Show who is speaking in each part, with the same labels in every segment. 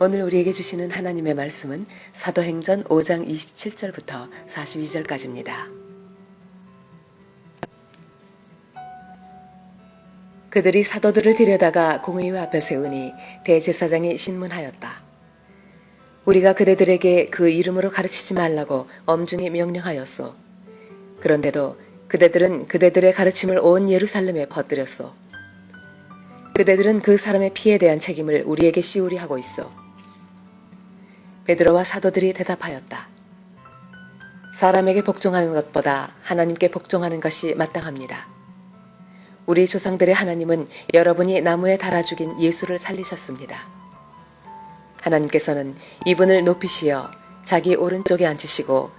Speaker 1: 오늘 우리에게 주시는 하나님의 말씀은 사도행전 5장 27절부터 42절까지입니다. 그들이 사도들을 데려다가 공의회 앞에 세우니 대제사장이 신문하였다. 우리가 그대들에게 그 이름으로 가르치지 말라고 엄중히 명령하였소. 그런데도 그대들은 그대들의 가르침을 온 예루살렘에 퍼뜨렸소. 그대들은 그 사람의 피에 대한 책임을 우리에게 씌우리 하고 있어. 베드로와 사도들이 대답하였다. 사람에게 복종하는 것보다 하나님께 복종하는 것이 마땅합니다. 우리 조상들의 하나님은 여러분이 나무에 달아 죽인 예수를 살리셨습니다. 하나님께서는 이분을 높이시어 자기 오른쪽에 앉히시고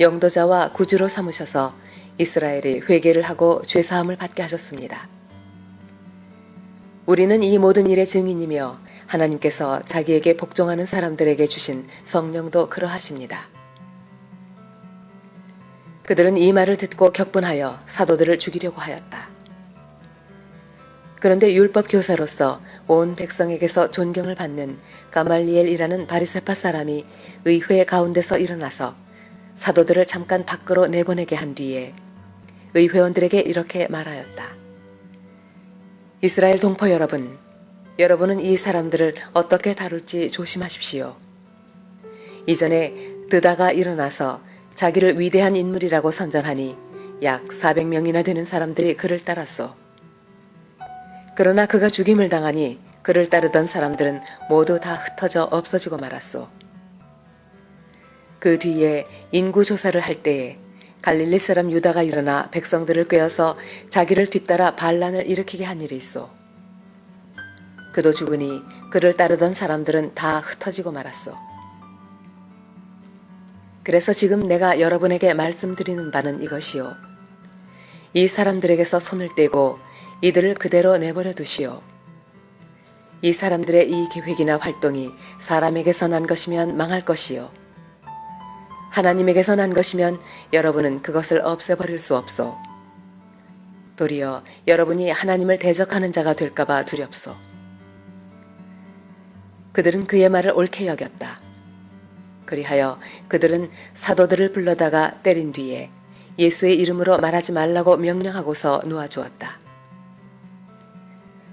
Speaker 1: 영도자와 구주로 삼으셔서 이스라엘이 회개를 하고 죄 사함을 받게 하셨습니다. 우리는 이 모든 일의 증인이며 하나님께서 자기에게 복종하는 사람들에게 주신 성령도 그러하십니다. 그들은 이 말을 듣고 격분하여 사도들을 죽이려고 하였다. 그런데 율법 교사로서 온 백성에게서 존경을 받는 가말리엘이라는 바리세파 사람이 의회 가운데서 일어나서 사도들을 잠깐 밖으로 내보내게 한 뒤에 의회원들에게 이렇게 말하였다. 이스라엘 동포 여러분, 여러분은 이 사람들을 어떻게 다룰지 조심하십시오. 이전에 드다가 일어나서 자기를 위대한 인물이라고 선전하니 약 400명이나 되는 사람들이 그를 따랐소. 그러나 그가 죽임을 당하니 그를 따르던 사람들은 모두 다 흩어져 없어지고 말았소. 그 뒤에 인구 조사를 할 때에 갈릴리 사람 유다가 일어나 백성들을 꿰어서 자기를 뒤따라 반란을 일으키게 한 일이 있어. 그도 죽으니 그를 따르던 사람들은 다 흩어지고 말았어. 그래서 지금 내가 여러분에게 말씀드리는 바는 이것이요. 이 사람들에게서 손을 떼고 이들을 그대로 내버려 두시오. 이 사람들의 이 계획이나 활동이 사람에게서 난 것이면 망할 것이요. 하나님에게서 난 것이면 여러분은 그것을 없애버릴 수 없소. 도리어 여러분이 하나님을 대적하는 자가 될까봐 두렵소. 그들은 그의 말을 옳게 여겼다. 그리하여 그들은 사도들을 불러다가 때린 뒤에 예수의 이름으로 말하지 말라고 명령하고서 놓아주었다.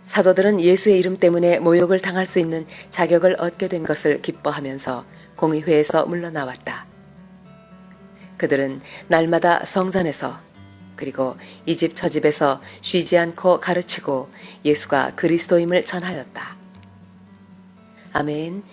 Speaker 1: 사도들은 예수의 이름 때문에 모욕을 당할 수 있는 자격을 얻게 된 것을 기뻐하면서 공의회에서 물러나왔다. 그들은 날마다 성전에서 그리고 이 집 저 집에서 쉬지 않고 가르치고 예수가 그리스도임을 전하였다. 아멘.